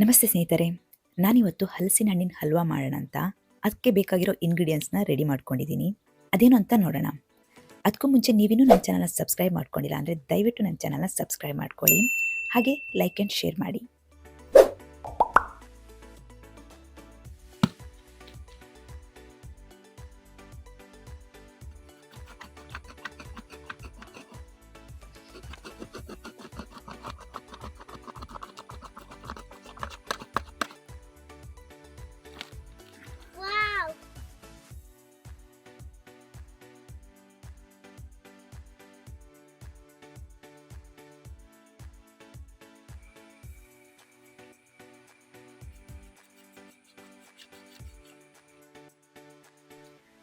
ನಮಸ್ತೆ ಸ್ನೇಹಿತರೆ, ನಾನಿವತ್ತು ಹಲಸಿನ ಹಣ್ಣಿನ ಹಲ್ವಾ ಮಾಡೋಣ ಅಂತ. ಅದಕ್ಕೆ ಬೇಕಾಗಿರೋ ಇಂಗ್ರೀಡಿಯೆಂಟ್ಸ್ನ ರೆಡಿ ಮಾಡ್ಕೊಂಡಿದ್ದೀನಿ. ಅದೇನು ಅಂತ ನೋಡೋಣ. ಅದಕ್ಕೂ ಮುಂಚೆ ನೀವಿನ್ನೂ ನನ್ನ ಚಾನಲ್ನ ಸಬ್ಸ್ಕ್ರೈಬ್ ಮಾಡ್ಕೊಂಡಿಲ್ಲ ಅಂದರೆ ದಯವಿಟ್ಟು ನನ್ನ ಚಾನಲ್ನ ಸಬ್ಸ್ಕ್ರೈಬ್ ಮಾಡ್ಕೊಳ್ಳಿ. ಹಾಗೆ ಲೈಕ್ ಆ್ಯಂಡ್ ಶೇರ್ ಮಾಡಿ.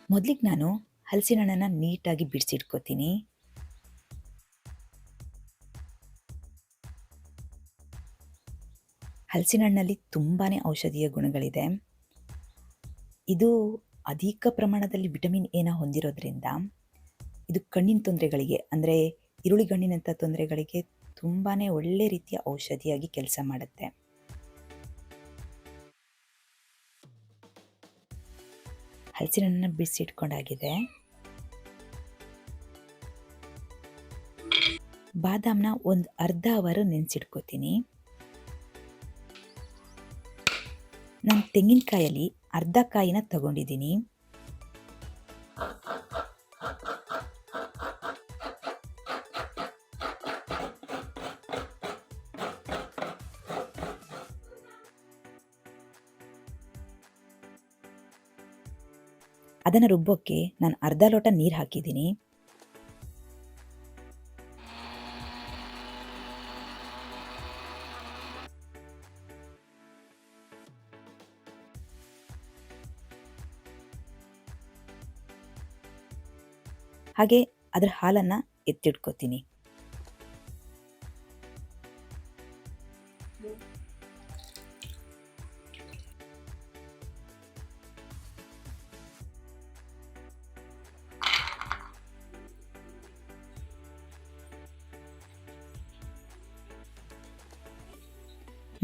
ಮೊದಲಿಗೆ ನಾನು ಹಲಸಿನ ಹಣ್ಣನ್ನು ನೀಟಾಗಿ ಬಿಡಿಸಿಟ್ಕೋತೀನಿ. ಹಲಸಿನ ಹಣ್ಣಲ್ಲಿ ತುಂಬಾ ಔಷಧೀಯ ಗುಣಗಳಿದೆ. ಇದು ಅಧಿಕ ಪ್ರಮಾಣದಲ್ಲಿ ವಿಟಮಿನ್ ಎನ ಹೊಂದಿರೋದ್ರಿಂದ ಇದು ಕಣ್ಣಿನ ತೊಂದರೆಗಳಿಗೆ, ಅಂದರೆ ಈರುಳ್ಳಿ ಕಣ್ಣಿನಂಥ ತೊಂದರೆಗಳಿಗೆ ತುಂಬಾ ಒಳ್ಳೆ ರೀತಿಯ ಔಷಧಿಯಾಗಿ ಕೆಲಸ ಮಾಡುತ್ತೆ. ಹಣ್ಣನ್ನ ಬಿಡಿಸಿಟ್ಕೊಂಡಾಗಿದೆ ಬಾದಾಮ್ನ ಒಂದು ಅರ್ಧ ಅವರು ನೆನೆಸಿಟ್ಕೋತೀನಿ. ನಾನು ತೆಂಗಿನಕಾಯಲ್ಲಿ ಅರ್ಧ ಕಾಯಿನ ತಗೊಂಡಿದ್ದೀನಿ. ಅದನ್ನು ರುಬ್ಬೋಕ್ಕೆ ನಾನು ಅರ್ಧ ಲೋಟ ನೀರು ಹಾಕಿದ್ದೀನಿ. ಹಾಗೆ ಅದರ ಹಾಲನ್ನು ಎತ್ತಿಟ್ಕೋತೀನಿ.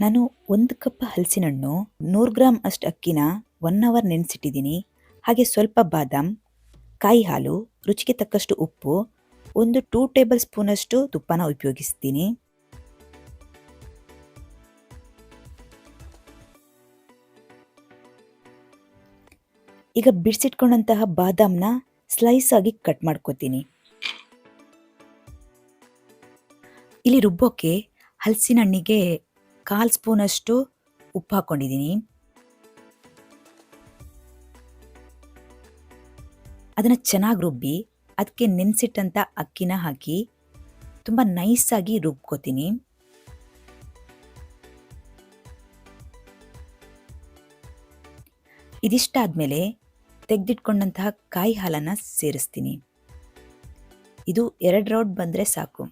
ನಾನು ಒಂದು ಕಪ್ ಹಲಸಿನ ಹಣ್ಣು ನೂರು ಗ್ರಾಮ್ ಅಷ್ಟು ಅಕ್ಕಿನ ಒನ್ ಅವರ್ ನೆನೆಸಿಟ್ಟಿದ್ದೀನಿ. ಹಾಗೆ ಸ್ವಲ್ಪ ಬಾದಾಮ್, ಕಾಯಿ ಹಾಲು, ರುಚಿಗೆ ತಕ್ಕಷ್ಟು ಉಪ್ಪು, ಒಂದು ಟೂ ಟೇಬಲ್ ಸ್ಪೂನಷ್ಟು ತುಪ್ಪನ ಉಪಯೋಗಿಸ್ತೀನಿ. ಈಗ ಬಿಡಿಸಿಟ್ಕೊಂಡಂತಹ ಬಾದಾಮ್ನ ಸ್ಲೈಸ್ ಆಗಿ ಕಟ್ ಮಾಡ್ಕೋತೀನಿ. ಇಲ್ಲಿ ರುಬ್ಬೋಕ್ಕೆ ಹಲಸಿನ ಹಣ್ಣಿಗೆ ಕಾಲು ಸ್ಪೂನಷ್ಟು ಉಪ್ಪು ಹಾಕ್ಕೊಂಡಿದ್ದೀನಿ. ಅದನ್ನು ಚೆನ್ನಾಗಿ ರುಬ್ಬಿ ಅದಕ್ಕೆ ನೆನೆಸಿಟ್ಟಂಥ ಅಕ್ಕಿನ ಹಾಕಿ ತುಂಬ ನೈಸಾಗಿ ರುಬ್ಕೋತೀನಿ. ಇದಿಷ್ಟಾದಮೇಲೆ ತೆಗೆದಿಟ್ಕೊಂಡಂತಹ ಕಾಯಿ ಹಾಲನ್ನು ಸೇರಿಸ್ತೀನಿ. ಇದು ಎರಡು ರೌಂಡ್ ಬಂದರೆ ಸಾಕು.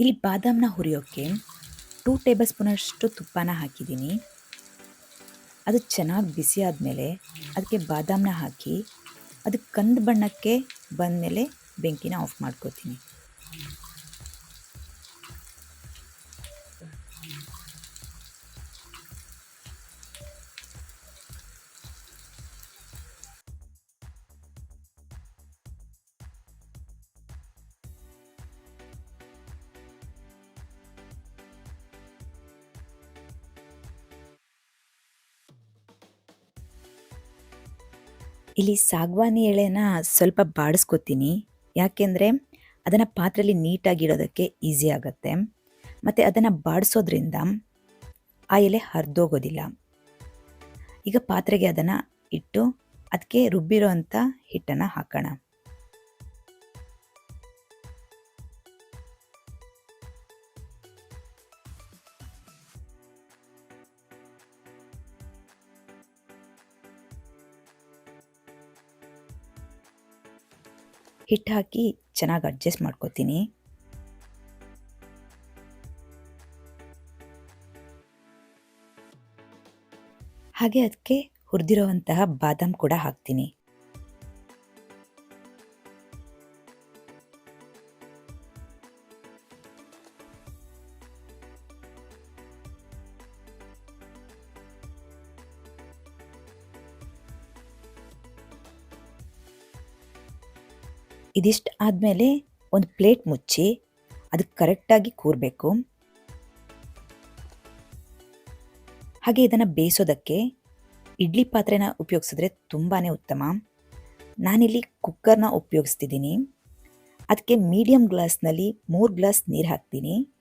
ಇಲ್ಲಿ ಬಾದಾಮನ್ನ ಹುರಿಯೋಕ್ಕೆ ಟೂ ಟೇಬಲ್ ಸ್ಪೂನಷ್ಟು ತುಪ್ಪನ ಹಾಕಿದ್ದೀನಿ. ಅದು ಚೆನ್ನಾಗಿ ಬಿಸಿ ಆದಮೇಲೆ ಅದಕ್ಕೆ ಬಾದಾಮನ್ನ ಹಾಕಿ ಅದು ಕಂದು ಬಣ್ಣಕ್ಕೆ ಬಂದಮೇಲೆ ಬೆಂಕಿನ ಆಫ್ ಮಾಡ್ಕೋತೀನಿ. ಇಲ್ಲಿ ಸಾಗ್ವಾನಿ ಎಳೆನ ಸ್ವಲ್ಪ ಬಾಡಿಸ್ಕೊತೀನಿ. ಯಾಕೆಂದರೆ ಅದನ್ನು ಪಾತ್ರೆಯಲ್ಲಿ ನೀಟಾಗಿಡೋದಕ್ಕೆ ಈಸಿ ಆಗುತ್ತೆ. ಮತ್ತು ಅದನ್ನು ಬಾಡಿಸೋದ್ರಿಂದ ಆ ಎಲೆ ಹರಿದೋಗೋದಿಲ್ಲ. ಈಗ ಪಾತ್ರೆಗೆ ಅದನ್ನು ಇಟ್ಟು ಅದಕ್ಕೆ ರುಬ್ಬಿರೋ ಅಂಥ ಹಿಟ್ಟನ್ನು ಹಾಕೋಣ. ಹಿಟ್ಟು ಹಾಕಿ ಚೆನ್ನಾಗಿ ಅಡ್ಜಸ್ಟ್ ಮಾಡ್ಕೋತೀನಿ. ಹಾಗೆ ಅದಕ್ಕೆ ಹುರಿದಿರೋವಂತಹ ಬಾದಾಮ್ ಕೂಡ ಹಾಕ್ತೀನಿ. ಇದಿಷ್ಟು ಆದಮೇಲೆ ಒಂದು ಪ್ಲೇಟ್ ಮುಚ್ಚಿ ಅದು ಕರೆಕ್ಟಾಗಿ ಕೂರಬೇಕು. ಹಾಗೆ ಇದನ್ನು ಬೇಯಿಸೋದಕ್ಕೆ ಇಡ್ಲಿ ಪಾತ್ರೆನ ಉಪಯೋಗಿಸಿದ್ರೆ ತುಂಬಾ ಉತ್ತಮ. ನಾನಿಲ್ಲಿ ಕುಕ್ಕರ್ನ ಉಪಯೋಗಿಸ್ತಿದ್ದೀನಿ. ಅದಕ್ಕೆ ಮೀಡಿಯಮ್ ಗ್ಲಾಸ್ನಲ್ಲಿ ಮೂರು ಗ್ಲಾಸ್ ನೀರು ಹಾಕ್ತೀನಿ.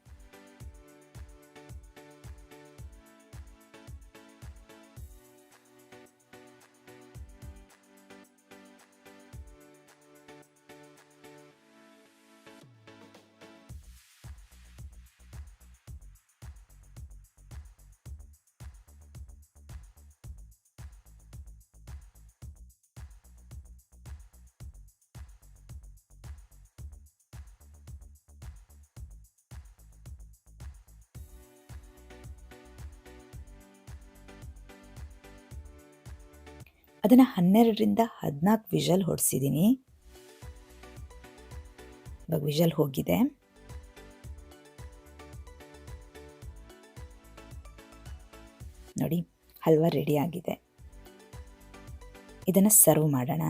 ಅದನ್ನು ಹನ್ನೆರಡರಿಂದ ಹದಿನಾಲ್ಕು ವಿಷಲ್ ಹೊಡೆಸಿದ್ದೀನಿ ಇವಾಗ ವಿಷಲ್ ಹೋಗಿದೆ. ನೋಡಿ, ಹಲ್ವಾ ರೆಡಿ ಆಗಿದೆ. ಇದನ್ನು ಸರ್ವ್ ಮಾಡೋಣ.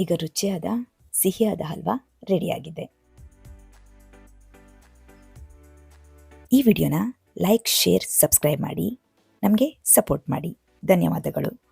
ಈಗ ರುಚಿಯಾದ, ಸಿಹಿಯಾದ ಹಲ್ವಾ ರೆಡಿಯಾಗಿದೆ. ಈ ವಿಡಿಯೋನ ಲೈಕ್, ಶೇರ್, ಸಬ್ಸ್ಕ್ರೈಬ್ ಮಾಡಿ. ನಮಗೆ ಸಪೋರ್ಟ್ ಮಾಡಿ. ಧನ್ಯವಾದಗಳು.